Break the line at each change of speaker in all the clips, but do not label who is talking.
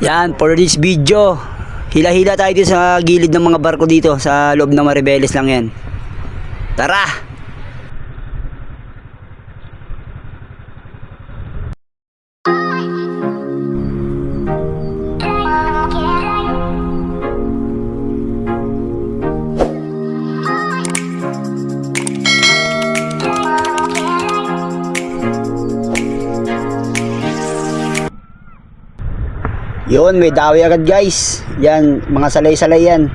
Yan, for this video, hila-hila tayo dito sa gilid ng mga barko dito, sa loob ng Maribeles lang yan. Tara! Yun, may dawi agad guys. Yan, mga salay-salay yan.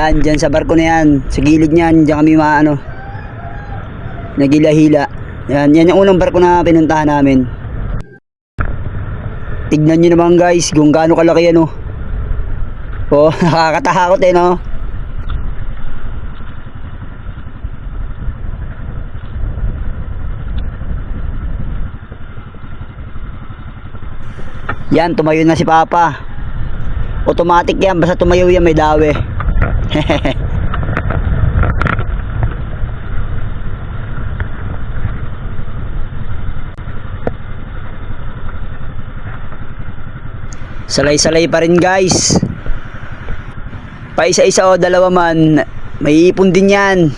Yan, dyan sa barko na yan. Sa gilid niyan, dyan kami maano. Nagila-hila. Yan, yan yung unang barko na pinuntahan namin. Tignan nyo naman guys, kung gaano kalaki yan oh. Oh, nakakatakot eh no. Yan, tumayo na si Papa. Automatic yan, basta tumayo yan may dawe. Salay-salay pa rin guys. Pa isa-isa o dalawa man, may ipon din yan.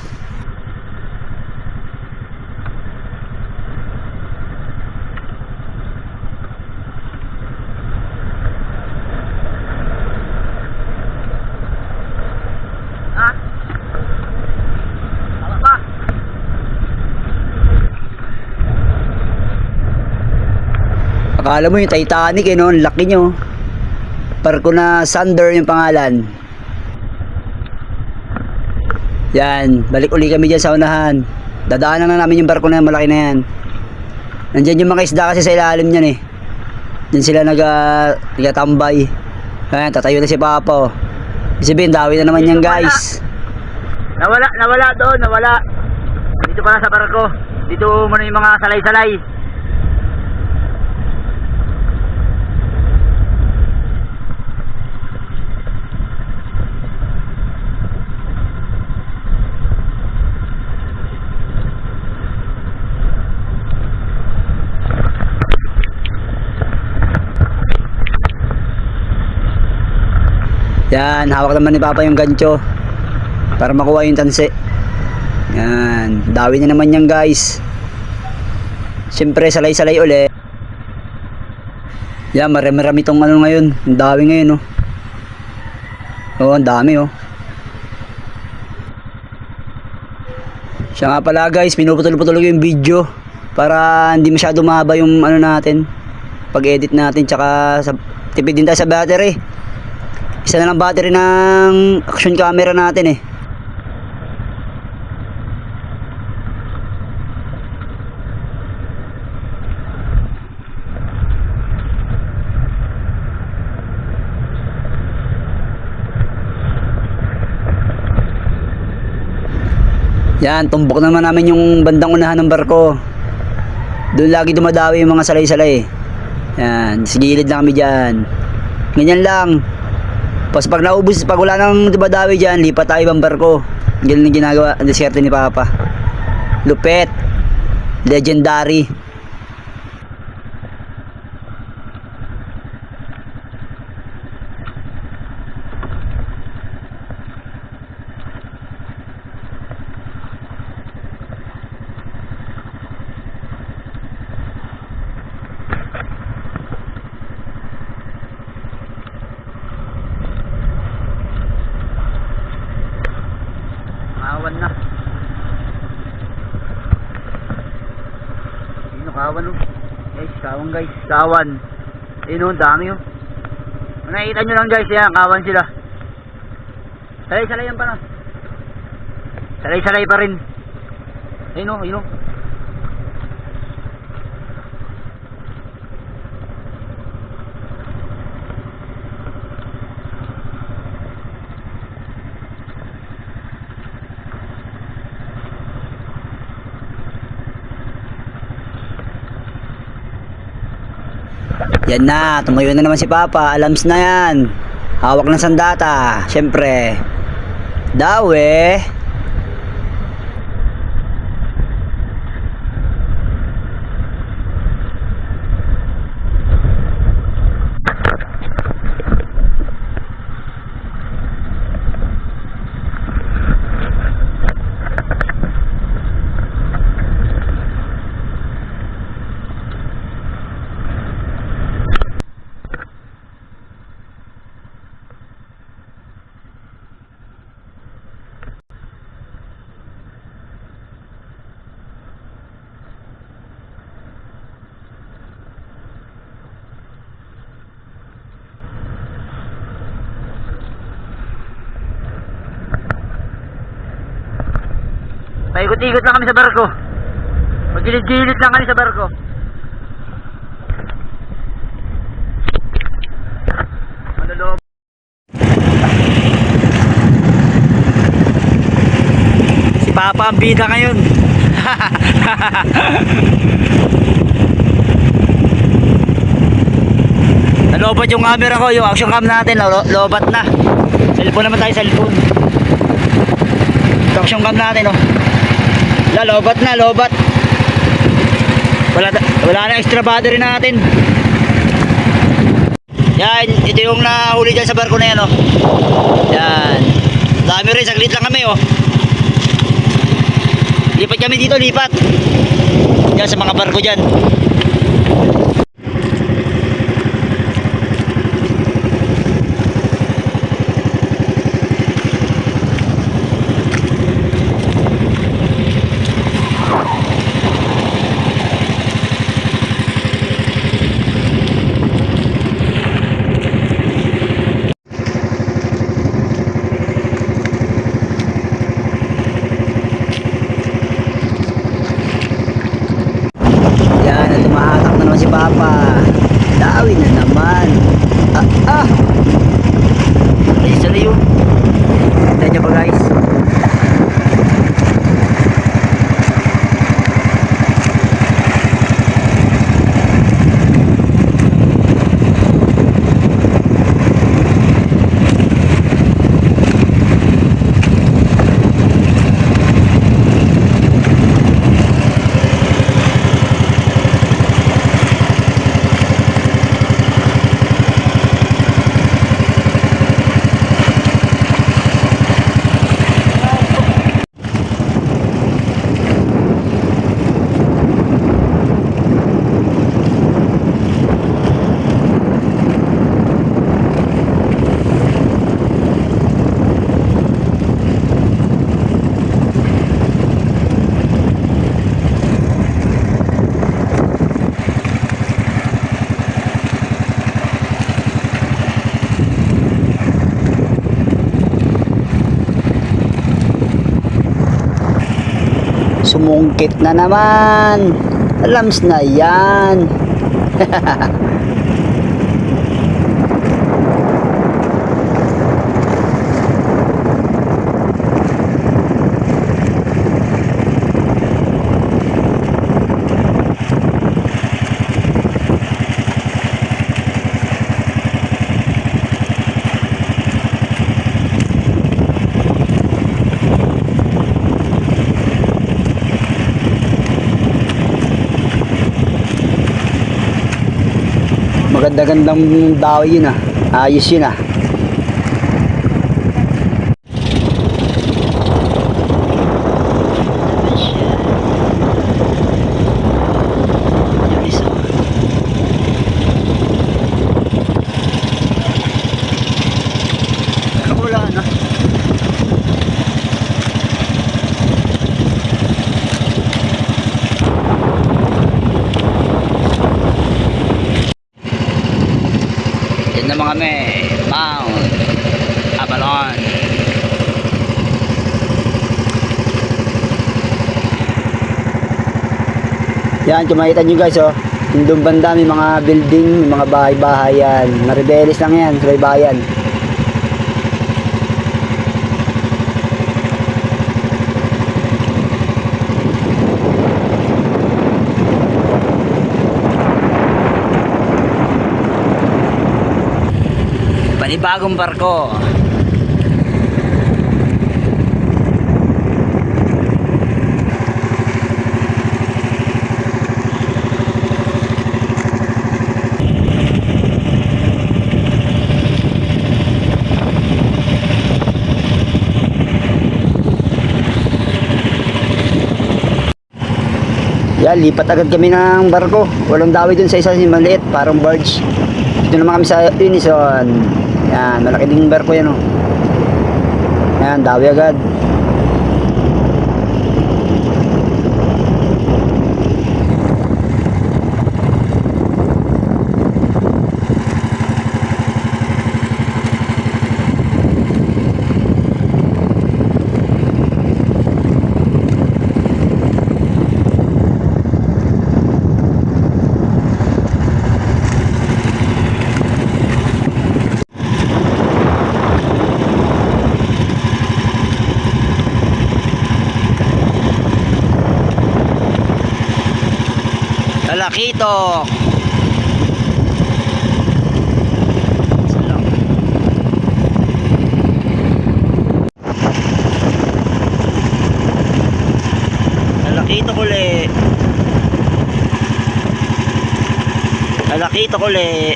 Akala mo yung Titanic eh no, Ang laki nyo. Barko na Thunder yung pangalan. Yan, balik uli kami dyan sa unahan. Dadaanan na namin yung barko na yan, malaki na yan. Nandyan yung mga isda kasi sa ilalim niyan eh. Diyan sila nag, uh, nagatambay. Ayan, tatayo na si Papa oh. Sabihin, dawi na naman yan guys.
Nawala, nawala doon, nawala. Dito pala sa barko. Dito muna yung mga salay-salay.
Yan, hawak naman ni Papa yung gancho para makuha yung tanse. Yan, dawi na naman yan guys. Siyempre, salay-salay uli. Yan, marami-rami tong ano ngayon. Ang dawi ngayon, oh. Oo, ang dami, oh. Siya nga pala guys, pinuputol-putol ko yung video para hindi masyado mahaba yung ano natin pag-edit natin tsaka sa, tipid din tayo sa battery isa na lang battery ng action camera natin eh Yan, tumbok naman namin yung bandang unahan ng barko. Doon lagi dumadawi yung mga salay-salay. Yan, sigilid lang kami dyan. Ganyan lang. Tapos pag naubos, pag wala nang dumadawi dyan, lipat tayo ibang barko. Ganyan ang ginagawa, ang diskerte ni Papa. Lupet. Legendary.
Kawan na. Sino kawan oh? Guys, kawan guys. Kawan. Ayun oh, ang dami oh. Kung nakikita nyo lang guys, yan, kawan sila. Salay-salay yan pa na. Salay-salay pa rin. Ayun oh, ayun oh.
Yan na, tumayo na naman si Papa. Alams na yan. Hawak ng sandata. Siyempre. Dawe.
Paikot-ikot lang kami sa barko. Magilid-gilid lang kami sa barko.
Si Papa ang bida ngayon. Nalobat yung camera ko, yung action cam natin, lo- lobat na. Cellphone naman tayo, cellphone. Ito action cam natin, oh. La, lobat na, lobat. Wala, wala na extra battery natin. Yan, ito yung nahuli dyan sa barko na yan, oh. Yan. Dami rin, saglit lang kami, oh. Lipat kami dito, lipat. Yan sa mga barko dyan. Yan, at tumahatak na naman si Papa. Dawi na naman. Ah, ah! Ayos na yun. Tignan nyo guys. Sumungkit na naman. Alams na yan. Maganda-gandang daw yun ah. Ayos yun ah. Yan, kung makita nyo guys, oh. Yung doon banda, may mga building, may mga bahay-bahay yan. Maribelis lang yan, sa bayan. Panibagong barko. Yan, lipat agad kami ng barko. Walang dawi dun sa isa si maliit, parang barge. Dito naman kami sa Unison. Yan, malaki ding barko yan oh. Yan, dawi agad. Lalakito. Lalakito kuli. Lalakito kuli.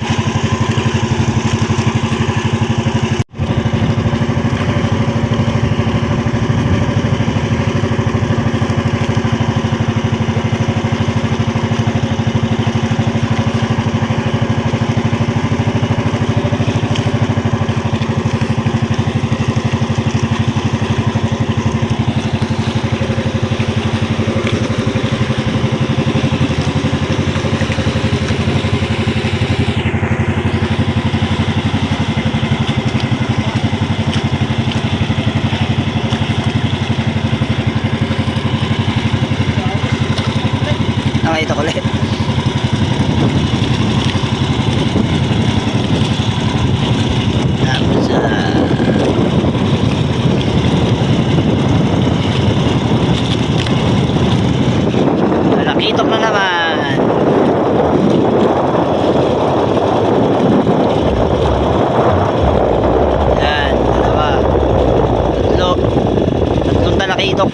移动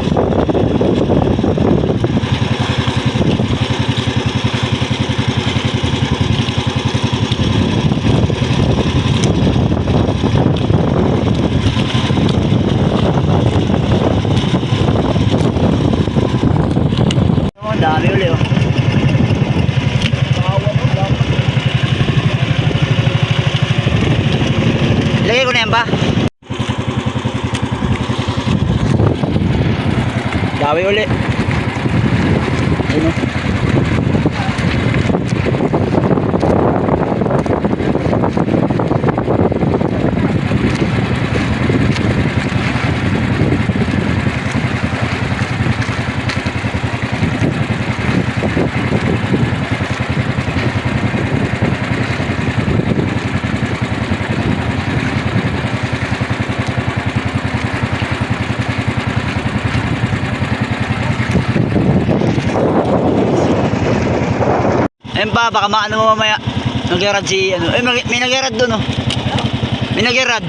Dami uli. Pa, baka maano mo mamaya. Nagyarad si ano. Eh, may may nagyarad doon oh. May. Nagyarad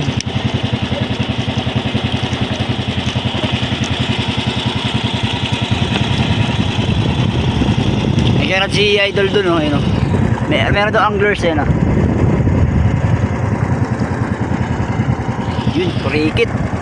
si Idol doon oh. Ayun oh. May, meron doon anglers eh no. Yun, kurikit.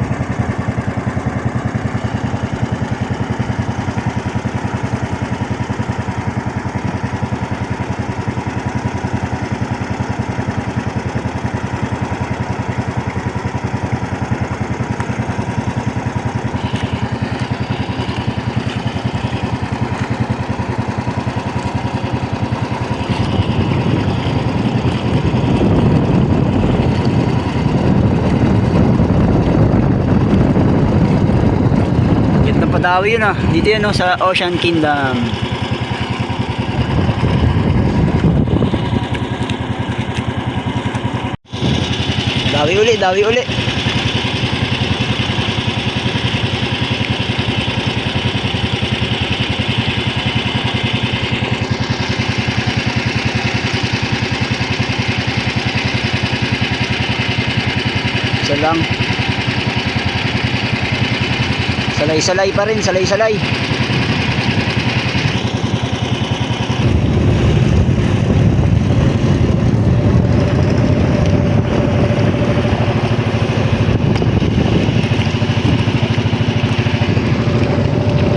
Padawi yun ah. Dito yun oh, sa Ocean Kingdom. Dawi uli, dawi uli. Isa lang. Salay-salay pa rin, salay-salay.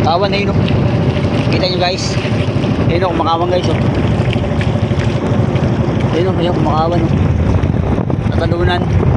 Kawan na yun oh. Kita nyo guys. Ayun oh, kumakawan guys oh. Ayun oh, ayun kumakawan oh. Natalunan.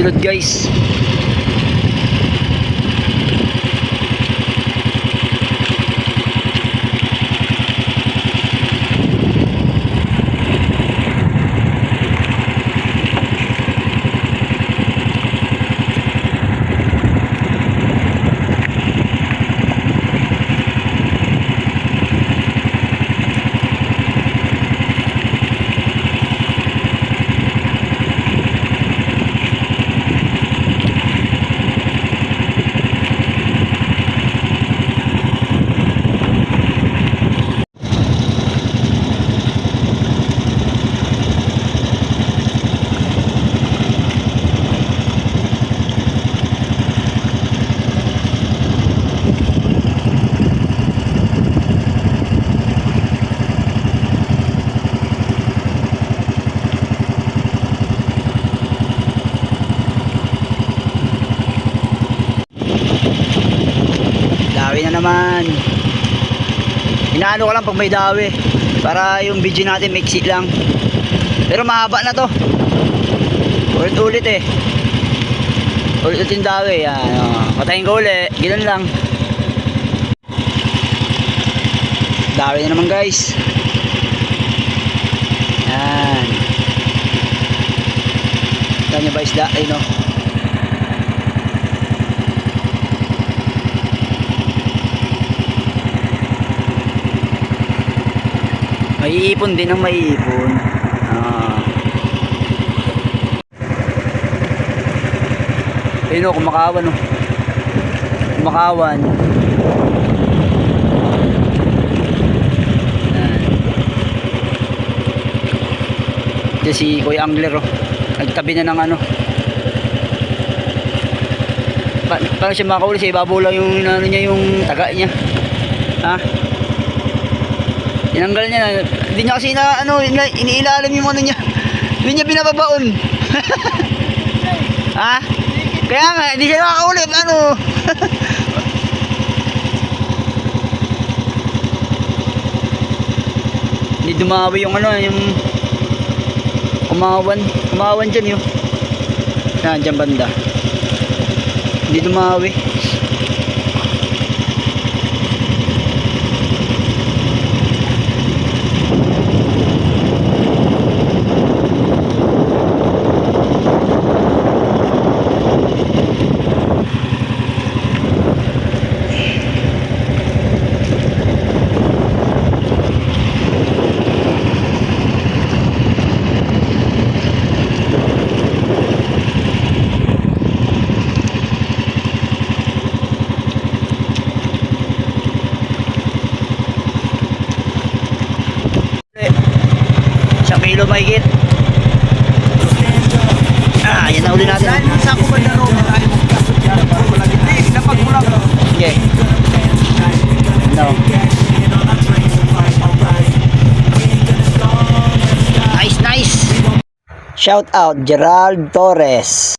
Sunod-sunod guys. Dawi na naman. Inaano ko lang pag may dawi. Para yung video natin mixi lang. Pero mahaba na to. Ulit ulit eh. Ulit ulit yung dawi. Yan. Oh. Patayin ko ulit. Ganun lang. Dawi na naman guys. Yan. Yung ba isda? Ayun oh. Maiipon din ang maiipon. Ah. Ayun o, kumakawan o. Kumakawan. Yan. Ito si Kuya Angler o. Nagtabi na ng ano. Pa paano siya makahuli sa ibabaw lang yung ano niya yung taga niya. Ha? Tinanggal niya na. Hindi niya kasi na ano, iniilalim yung ano niya. Hindi niya binababaon. ha? Kaya nga, hindi siya makakauli. Ano? hindi dumawi yung ano, yung kumawan. Kumawan dyan yun. Yan, dyan banda. Hindi dumawi. Shout out Gerald Torres.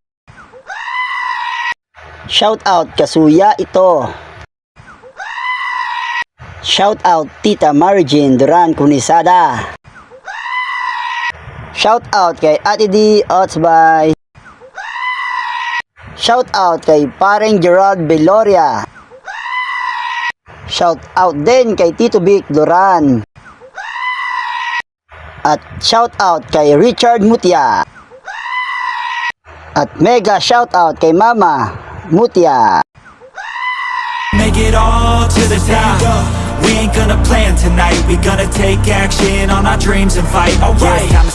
Shout out Kasuya ito. Shout out Tita Margin Duran Kunisada. Shout out kay Ate D Otsbay. Shout out kay Pareng Gerald Beloria. Shout out din kay Tito Vic Duran. At shout out kay Richard Mutia. At mega shout out kay Mama Mutia.
Make it all to the top. We ain't gonna plan tonight. We gonna take action on our dreams and fight. Alright.